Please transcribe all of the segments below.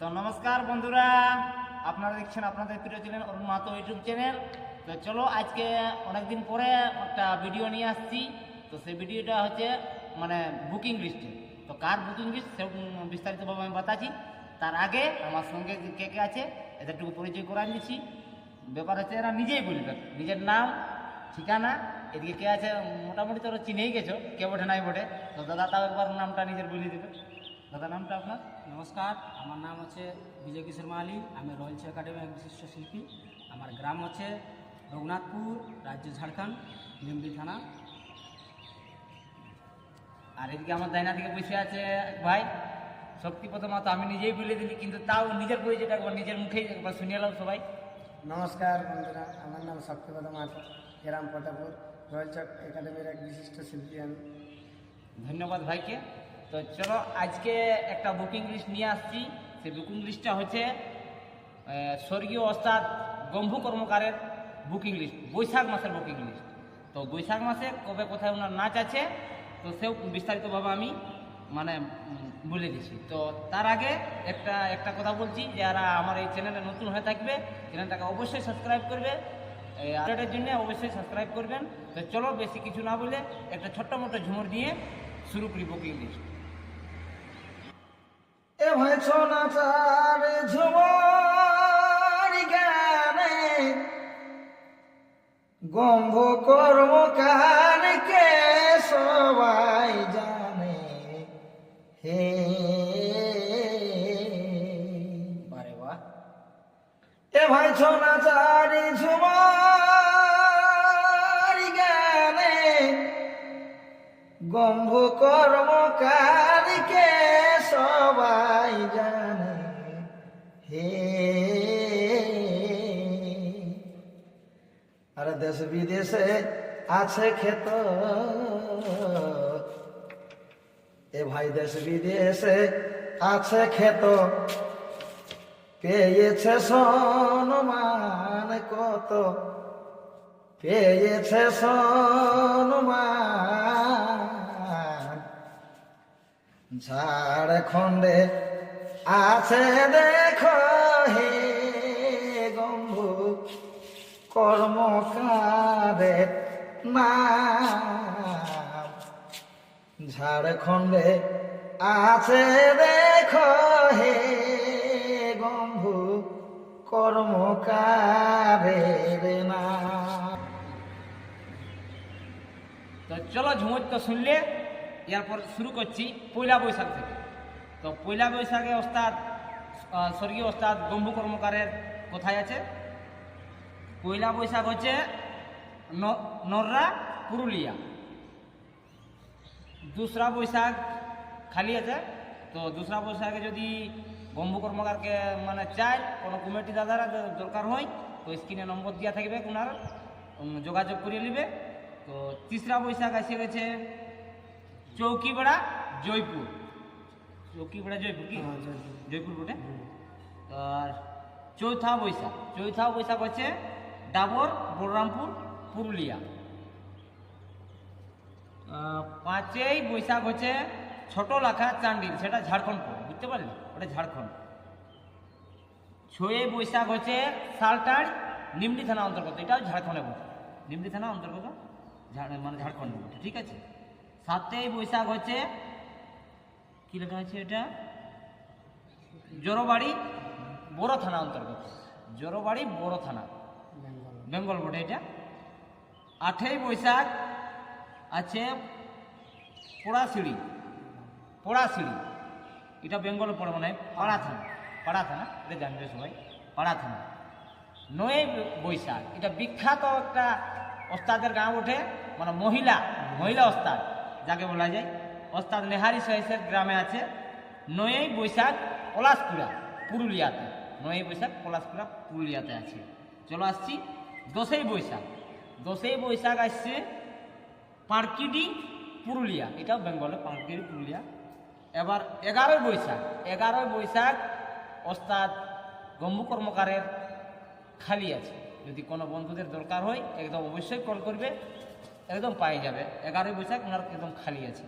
তো নমস্কার বন্ধুরা, আপনারা দেখছেন আপনাদের প্রিয় channel Arun Mahato YouTube channel. তো চলো আজকে অনেকদিন পরে একটা ভিডিও নিয়ে আসছি। তো সেই ভিডিওটা হচ্ছে মানে বুকিং লিস্টে তো কার বুকিং লিস্ট সে বিস্তারিতভাবে আমি বাতাচ্ছি তার আগে আমার সঙ্গে কে কে আছে, এদেরটুকু পরিচয় করা দিচ্ছি। ব্যাপার হচ্ছে, এরা নিজেই বলবে, নিজের নাম, ঠিকানা, এদিকে কে আছে, মোটামুটি তোরা চিনেই গেছো, কে বটে, নাই বটে। তো দাদা তাও একবার নামটা নিজের বলে দেবে। দাদা নামটা আপনার? নমস্কার আমার নাম হচ্ছে বিজয় কিশোর মাহালি আমি রয়্যালস একাডেমি এক বিশিষ্ট শিল্পী। আমার গ্রাম হচ্ছে রঘুনাথপুর রাজ্য ঝাড়খণ্ড নিমডি থানা। আর এদিকে আমার দায়না দিকে বসে আছে এক ভাই। শক্তিপদ মাতো আমি নিজেই বলে দিলি কিন্তু তাও নিজের পরিচয়টা একবার নিজের মুখেই একবার শুনিয়ে এলাম সবাই। নমস্কার বন্ধুরা আমার নাম শক্তিপদ মাহাতো গ্রাম পটাপুর রয়্যালচক একাডেমির এক বিশিষ্ট শিল্পী আমি। ধন্যবাদ ভাইকে। তো চলো, আজকে একটা বুকিং লিস্ট নিয়ে আসছি। সেই বুকিং লিস্টটা হচ্ছে স্বর্গীয় ওস্তাদ গম্ভু কর্মকারের বুকিং লিস্ট বৈশাখ মাসের বুকিং লিস্ট তো বৈশাখ মাসে কবে কোথায় ওনার নাচ আছে, তো সেও বিস্তারিতভাবে আমি মানে বলে দিচ্ছি। তো তার আগে একটা একটা কথা বলছি, যারা আমার এই চ্যানেলে নতুন হয়ে থাকবে চ্যানেলটাকে অবশ্যই সাবস্ক্রাইব করবে আপডেটের জন্য অবশ্যই সাবস্ক্রাইব করবেন। তো চলো, বেশি কিছু না বলে একটা ছোট্ট মোটো ঝুমুর দিয়ে শুরু করি বুকিং লিস্ট সোনা চার ঝুমার গানে গম্ভ কর্মকার কে সবাই জানে? হে এ ভাই সোনা চারি ঝুমার গানে গম্ভ কর্মকারীকে দেশ বিদেশে আছে ক্ষেত। এ ভাই দেশ বিদেশে আছে ক্ষেত। পেয়েছে সম্মান কত? পেয়েছে সম্মান। ঝাড়খণ্ডে আছে দেখো কর্মকারের নাম ঝাড়খণ্ডে আছে দেখো হে গম্ভু কর্মকারের নাম তো চলো ঝুমুর তো শুনলে, এরপর শুরু করছি পয়লা বৈশাখ থেকে। তো পয়লা বৈশাখে ওস্তাদ স্বর্গীয় ওস্তাদ গম্ভু কর্মকারের কোথায় আছে। পয়লা বৈশাখ হচ্ছে ন- নররা পুরুলিয়া। দুসরা বৈশাখ খালি আছে। তো দুসরা বৈশাখে যদি গম্ভু কর্মকারকে মানে চাই কোনো কমিটি দাদারা দরকার হয় তো স্ক্রিনে নম্বর দেওয়া থাকবে ওনার যোগাযোগ করে নেবে। তো তিসরা বৈশাখ এসে গেছে চৌকিবেড়া জয়পুর। চৌকিবেড়া জয়পুর কি? হ্যাঁ, জয়পুর। জয়পুর বটে আর চৌথা বৈশাখ চৌথা বৈশাখ হচ্ছে ডাবর, বলরামপুর, পুরুলিয়া। পাঁচই বৈশাখ হচ্ছে ছোট লাখা চান্ডিল সেটা ঝাড়খণ্ড, বুঝতে পারলে? ওটা ঝাড়খণ্ড। ছয়ই বৈশাখ হচ্ছে সালটার নিমডি থানা অন্তর্গত, এটাও ঝাড়খণ্ডে বটে। নিমডি থানা অন্তর্গত মানে ঝাড়খণ্ডে বটে, ঠিক আছে? সাতই বৈশাখ হচ্ছে, কি লেখা আছে এটা? জোরবাড়ি, বড় থানা অন্তর্গত। জোরবাড়ি, বড় থানা। বেঙ্গল বটে এটা। আঠেই বৈশাখ আছে পোড়াশিড়ি পোড়াশিড়ি। এটা বেঙ্গলে পড়ে মনে হয় পাড়া থানা পাড়া থানা, এটা জানবে সবাই, পাড়া থানা। নয় বৈশাখ, এটা বিখ্যাত একটা ওস্তাদের গাঁ ওঠে মানে মহিলা মহিলা ওস্তাদ, যাকে বলা যায়। ওস্তাদ নেহারি সহেসের গ্রামে আছে। নয়ই বৈশাখ পলাশপুরা, পুরুলিয়াতে। নয়ই বৈশাখ পলাশপুরা, পুরুলিয়াতে আছে। চলো আসছি। দশই বৈশাখ। দশই বৈশাখ আসছে পাঁড়কিডি পুরুলিয়া। এটাও বেঙ্গলে পাঁড়কিডি পুরুলিয়া। এবার এগারোই বৈশাখ। এগারোই বৈশাখ ওস্তাদ গম্বু কর্মকারের খালি আছে। যদি কোনো বন্ধুদের দরকার হয়, একদম অবশ্যই কল করবে, একদম পাই যাবে। এগারোই বৈশাখ ওনার একদম খালি আছে।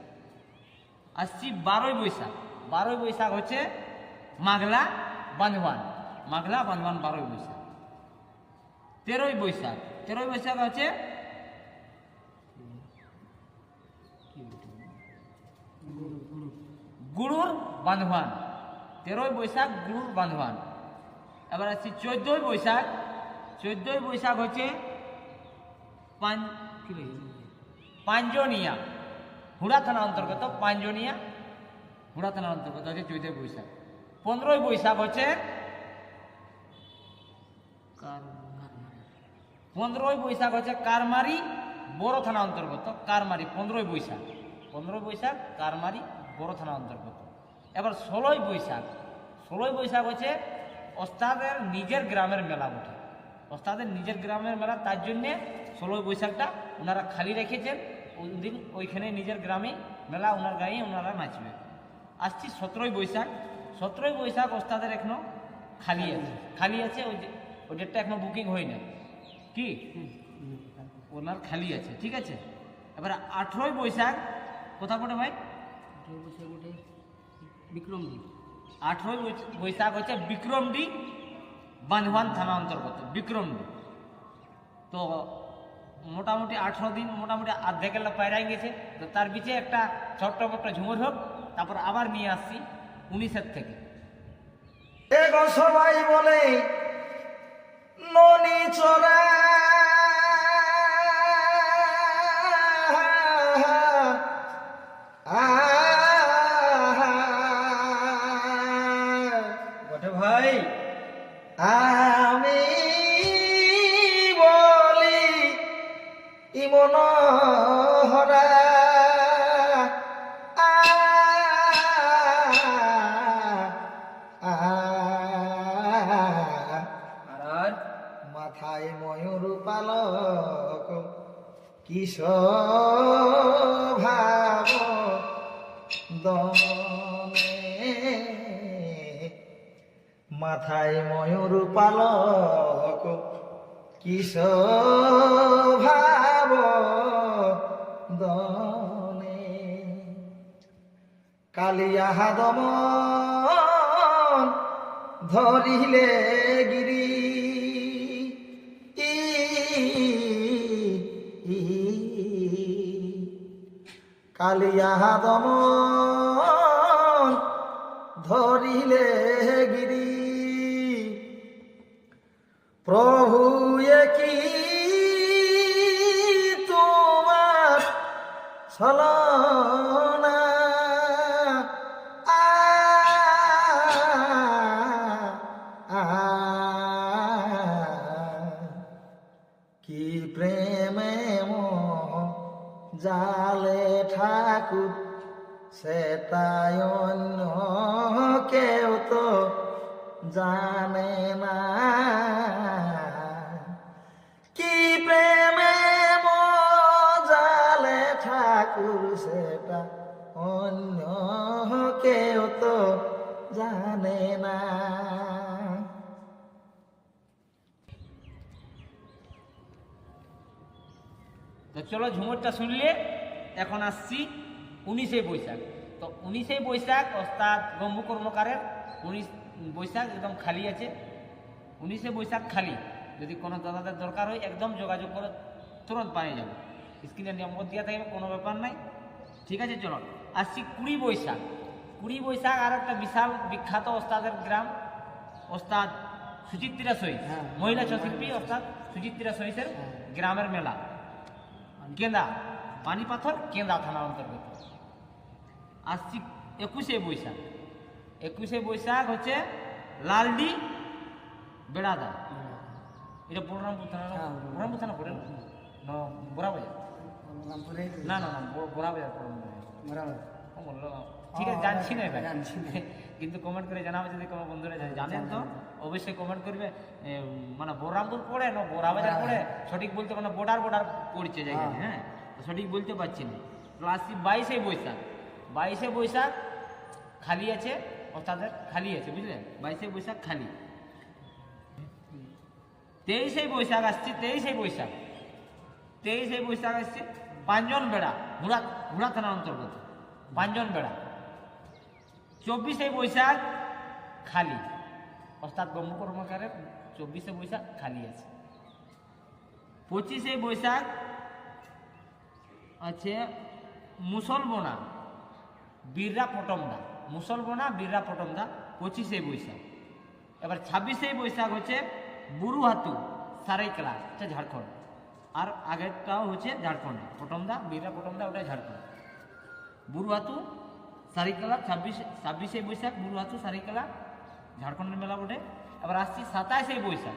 আসছি বারোই বৈশাখ। বারোই বৈশাখ হচ্ছে মাগলা বান্ধবান মাঘলা বান্ধবান বারোই বৈশাখ। তেরোই বৈশাখ। তেরোই বৈশাখ হচ্ছে গুরুর বান্ধবান। তেরোই বৈশাখ গুরুর বান্ধবান। এবার আসছি চোদ্দই বৈশাখ। চোদ্দই বৈশাখ হচ্ছে? পাঞ্জনিয়া। হুড়া থানা অন্তর্গত পাঞ্জনিয়া। হুড়া থানার অন্তর্গত হচ্ছে চৈতই বৈশাখ। পনেরোই বৈশাখ হচ্ছে পনেরোই বৈশাখ হচ্ছে কারমারি বড় থানা অন্তর্গত, কারমারি, পনেরোই বৈশাখ। পনেরোই বৈশাখ, কারমারি, বড় থানা অন্তর্গত। এবার ষোলোই বৈশাখ ষোলোই বৈশাখ হচ্ছে ওস্তাদের নিজের গ্রামের মেলা বটে। ওস্তাদের নিজের গ্রামের মেলা, তার জন্যে ষোলোই বৈশাখটা ওনারা খালি রেখেছেন। ওই দিন ওইখানে নিজের গ্রামে মেলা, ওনার গায়ে ওনারা নাচবে। আসছি সতেরোই বৈশাখ। সতেরোই বৈশাখ ওস্তাদের এখনও খালি আছে। খালি আছে, ওই ওই ডেটটা এখনও বুকিং হয়নি। কি? ওনার খালি আছে ঠিক আছে? এবার আঠেরোই বৈশাখ কোথা পড়ে ভাই? আঠেরো বছর গোটে বিক্রমজি আঠেরোই বৈশাখ হচ্ছে বিক্রমডি বান্ধবান থানা অন্তর্গত বিক্রমডি তো মোটামুটি আঠেরো দিন মোটামুটি আর্ধেকের পায়রাই গেছে। তো তার বিচে একটা ছোট্ট মোট্ট ঝুমুর হোক তারপর আবার নিয়ে আসছি উনিশের থেকে। সবাই বলে ননি চোরা কিশ ভাব দমে মাথায় ময়ূর পালক কিশ ভাব দনে কালিয়া দমন ধরিলে গিরি কালিয়া দমন ধরিলে গিরি। প্রভু কি তোমার ছলনা জানে না। কি প্রেমে মজালে ঠাকুর সেটা অন্য কেউ তো জানে না। তো চলো ঝুমুরটা শুনলে, এখন আসছি উনিশে বৈশাখ। তো উনিশে বৈশাখ ওস্তাদ গম্বু কর্মকারের উনিশ বৈশাখ একদম খালি আছে। উনিশে বৈশাখ খালি। যদি কোনো দাদাদের দরকার হয় একদম যোগাযোগ করে তুরন্ত পায়ে যাবে। স্ক্রিনে নম্বর দেওয়া থাকবে কোনো ব্যাপার নাই। ঠিক আছে চলো। আসছি কুড়ি বৈশাখ। কুড়ি বৈশাখ আর একটা বিশাল বিখ্যাত ওস্তাদের গ্রাম। ওস্তাদ সুচিত্রা সহিত হ্যাঁ। মহিলা শিল্পী ওস্তাদ সুচিত্রা সহিতের গ্রামের মেলা। কেন্দা? পানি পাথর কেন্দা থানা অন্তর্গত। আসছি একুশে বৈশাখ। একুশে বৈশাখ হচ্ছে লালডি বেড়াদা। এটা বলরামপুর থানা? হ্যাঁ, বলরামপুর। থানা পড়ে না? বোরা বাজার না না না বোরা বাজার হয়। ঠিক আছে জানছি না এবার। কিন্তু কমেন্ট করে জানাবে যদি কোনো বন্ধুরা জানেন তো অবশ্যই কমেন্ট করবে। মানে বোরামপুর পড়ে না বোরা বাজার পড়ে? সঠিক বলতে মানে বর্ডার বর্ডার পড়ছে জায়গায় হ্যাঁ। সঠিক বলতে পারছি না। তো আসছি বাইশে বৈশাখ। বাইশে বৈশাখ খালি আছে ওস্তাদের খালি আছে, বুঝলেন? বাইশে বৈশাখ খালি। তেইশে বৈশাখ আসছে, তেইশে বৈশাখ। তেইশে বৈশাখ আসছে পাঁচজন বেড়া, ঘোড়া ঘোড়া থানার অন্তর্গত, পাঁচজন বেড়া। চব্বিশে বৈশাখ খালি। অর্থাৎ গম্বু কর্মকারের চব্বিশে বৈশাখ খালি আছে। পঁচিশে বৈশাখ আছে মুসলবনা বীররা পটমদা মুসলবনা বীররা পটমদা পঁচিশে বৈশাখ। এবার ছাব্বিশে বৈশাখ হচ্ছে বুরুহাতু সারাইকলা এটা ঝাড়খণ্ড। আর আগেরটাও হচ্ছে ঝাড়খণ্ড পটমদা বীররা পটমদা ওটা ঝাড়খণ্ড। বুরুহাতু সারিকলা ছাব্বিশে ছাব্বিশে বৈশাখ বুরুহাতু সারিকলা ঝাড়খণ্ডের মেলা বটে। এবার আসছি সাতাশে বৈশাখ।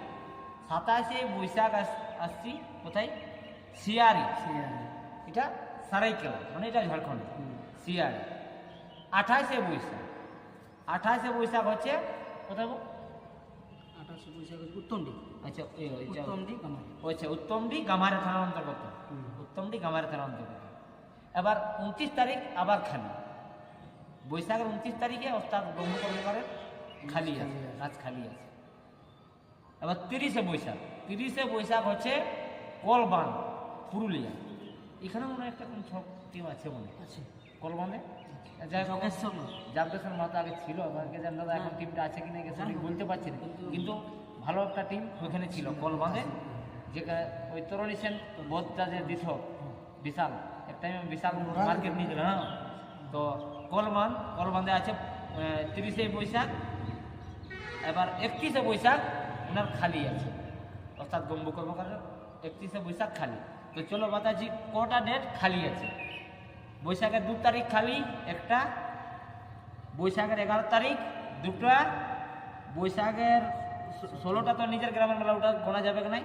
সাতাশে বৈশাখ আস- আসছি কোথায়? শিয়ারি এটা সারাইকেলা মানে এটা ঝাড়খণ্ড। শিয়ারি আঠাশে বৈশাখ। আঠাশে বৈশাখ হচ্ছে কোথায় গো? আঠাশে বৈশাখ হচ্ছে উত্তমডি আচ্ছা উত্তমডি আচ্ছা উত্তমডি গামারে। থানার অন্তর্গত। উত্তমডি গামারে থানার অন্তর্গত। এবার উনত্রিশ তারিখ আবার খালি। বৈশাখের উনত্রিশ তারিখে কর্মকারের খালি আছে নাচ খালি আছে। এবার তিরিশে বৈশাখ। তিরিশে বৈশাখ হচ্ছে কলবান পুরুলিয়া। এখানে মনে হয় একটা কোন সব টিম আছে মনে হয়। আছে। কলবানে? মাহাতো। মাতা আগে ছিল আমাকে দাদা এখন টিমটা আছে কিনা গেছে আমি বলতে পারছি না। কিন্তু ভালো একটা টিম ওইখানে ছিল কলবাঁধে। যেখানে ওই তরণী সেন বোধটা যে দিত বিশাল। এক টাইমে বিশাল মার্কেট নিয়েছিল হ্যাঁ। তো কলবান কলবাঁধে আছে তিরিশে বৈশাখ এবার একত্রিশে বৈশাখ ওনার খালি আছে। অর্থাৎ গম্বু কর্মকারের একত্রিশে বৈশাখ খালি। তো চলো বাতাজি কটা ডেট খালি আছে? বৈশাখের দু তারিখ খালি, একটা। বৈশাখের এগারো তারিখ, দুটা। বৈশাখের ষোলোটা তো নিজের গ্রামের মেলা ওটা গোনা যাবে নাই?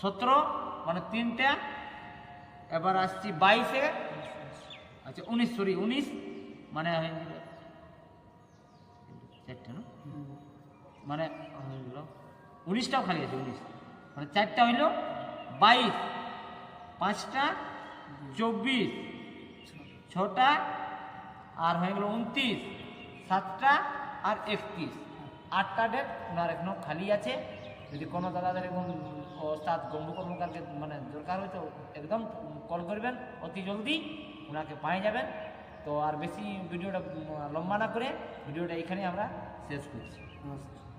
সতেরো মানে তিনটা। এবার আসছি বাইশে। আচ্ছা উনিশ সরি উনিশ। মানে মানে গেল উনিশটাও খালি আছে, উনিশ। মানে চারটা হইল বাইশ, পাঁচটা, চব্বিশ। ছটা, আর হয়ে গেল উনত্রিশ, সাতটা আর একত্রিশ। আটটা ডেট ওনার এখনও খালি আছে। যদি কোনো দাদাদের এরকম ওস্তাদ কর্মকারকে মানে দরকার হয় তো একদম কল করবেন, অতি জলদি ওনাকে পাই যাবেন। তো আর বেশি ভিডিওটা লম্বা না করে ভিডিওটা এখানে আমরা শেষ করছি। নমস্কার।